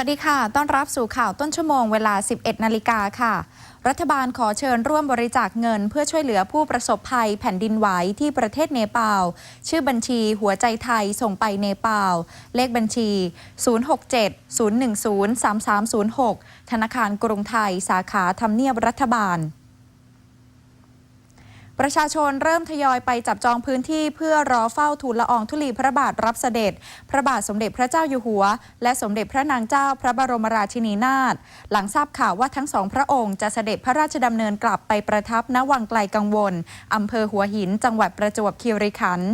วัสดีค่ะ ต้อนรับสู่ข่าวต้นชั่วโมงเวลา 11 นาฬิกาค่ะ รัฐบาลขอเชิญร่วมบริจาคเงิน เพื่อช่วยเหลือผู้ประสบภัยแผ่นดินไหวที่ประเทศเนปาล ชื่อบัญชีหัวใจไทยส่งไปเนปาล เลขบัญชี 067 010 3306 ธนาคารกรุงไทยสาขาทำเนียบรัฐบาล ประชาชนเริ่มทยอยไปจับจองพื้นที่เพื่อรอเฝ้าทูลละอองธุลีพระบาทรับเสด็จ พระบาทสมเด็จพระเจ้าอยู่หัว และสมเด็จพระนางเจ้าพระบรมราชินีนาถหลังทราบข่าวว่าทั้งสองพระองค์จะเสด็จพระราชดำเนินกลับไปประทับณวังไกลกังวลอำเภอหัวหินจังหวัดประจวบคีรีขันธ์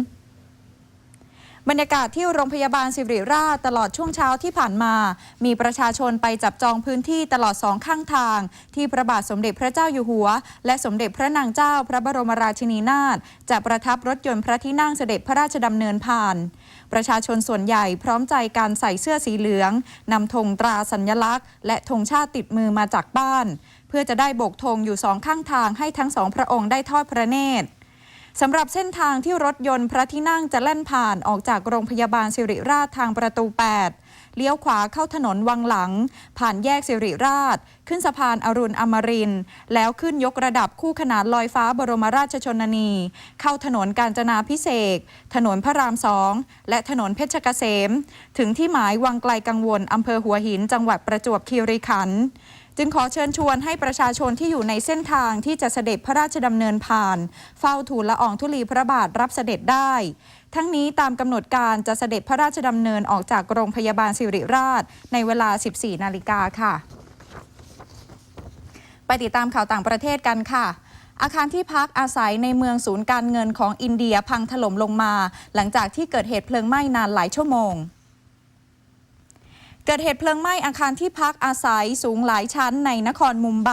บรรยากาศที่โรงพยาบาลสิริราชตลอดช่วงเช้าที่ผ่านมา มีประชาชนไปจับจองพื้นที่ตลอดสองข้างทาง ที่พระบาทสมเด็จพระเจ้าอยู่หัว และสมเด็จพระนางเจ้าพระบรมราชินีนาถจะประทับรถยนต์พระที่นั่งเสด็จพระราชดำเนินผ่าน ประชาชนส่วนใหญ่พร้อมใจการใส่เสื้อสีเหลืองนำธงตราสัญลักษณ์ และธงชาติติดมือมาจากบ้าน เพื่อจะได้โบกธงอยู่สองข้างทางให้ทั้งสองพระองค์ได้ทอดพระเนตร สำหรับเส้นทางที่รถยนต์พระที่นั่งจะแล่นผ่านออกจากโรงพยาบาลสิริราชทางประตู 8 เลี้ยวขวาเข้าถนนวังหลัง ผ่านแยกสิริราช ขึ้นสะพานอรุณอมริน แล้วขึ้นยกระดับคู่ขนานลอยฟ้าบรมราชชนนี เข้าถนนกาญจนาพิเศษถนนพระรามสองและถนนเพชรเกษม ถึงที่หมายวังไกลกังวลอำเภอหัวหินจังหวัดประจวบคีรีขันธ์ จึงขอเชิญชวนให้ประชาชนที่อยู่ในเส้นทางที่จะเสด็จพระราชดำเนินผ่าน เฝ้าทูลละอองธุลีพระบาทรับเสด็จได้ ทั้งนี้ตามกำหนดการจะเสด็จพระราชดำเนินออกจากโรงพยาบาลสิริราช ในเวลา 14 นาฬิกาค่ะ ไปติดตามข่าวต่างประเทศกันค่ะอาคารที่พักอาศัยในเมืองศูนย์การเงินของอินเดียพังถล่มลงมา หลังจากที่เกิดเหตุเพลิงไหม้นานหลายชั่วโมง เกิดเหตุเพลิงไหม้อาคารที่พักอาศัยสูงหลายชั้นในนครมุมไบ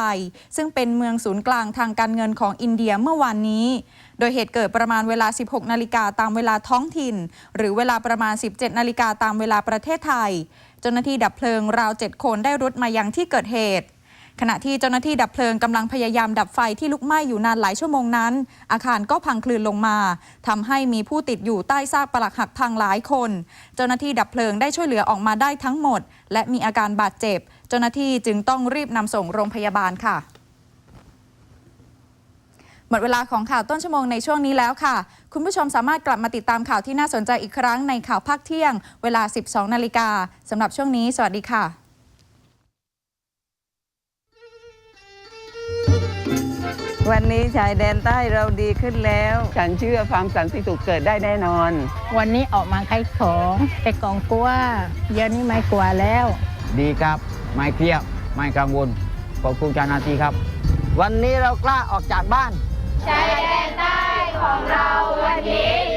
ซึ่งเป็นเมืองศูนย์กลางทางการเงินของอินเดียเมื่อวานนี้ โดยเหตุเกิดประมาณเวลา 16 นาฬิกาตามเวลาท้องถิ่น หรือเวลาประมาณ 17 นาฬิกาตามเวลาประเทศไทย เจ้าหน้าที่ดับเพลิงราว 7 คนได้รุดมายังที่เกิดเหตุ ขณะที่เจ้าหน้าที่ดับเพลิงกำลังพยายามดับไฟที่ลุกไหม้อยู่นานหลายชั่วโมงนั้น อาคารก็พังคลืนลงมาทำให้มีผู้ติดอยู่ใต้ซากปลักหักพังหลายคน เจ้าหน้าที่ดับเพลิงได้ช่วยเหลือออกมาได้ทั้งหมด และมีอาการบาดเจ็บ เจ้าหน้าที่จึงต้องรีบนำส่งโรงพยาบาลค่ะหมดเวลาของข่าวต้นชั่วโมงในช่วงนี้แล้วค่ะ คุณผู้ชมสามารถกลับมาติดตามข่าวที่น่าสนใจอีกครั้งในข่าวภาคเที่ยง เวลา 12 นาฬิกาสำหรับช่วงนี้ สวัสดีค่ะ วันนี้ชายแดนใต้เราดีขึ้นแล้ว ฉันเชื่อความสันติสุขเกิดได้แน่นอน วันนี้ออกมาขายของแต่กองกลัวเดี๋ยวนี้ไม่กลัวแล้ว ดีครับ ไม่เครียดไม่กังวลขอบคุณเจ้าหน้าที่ครับ วันนี้เรากล้าออกจากบ้าน ชายแดนใต้ของเราวันนี้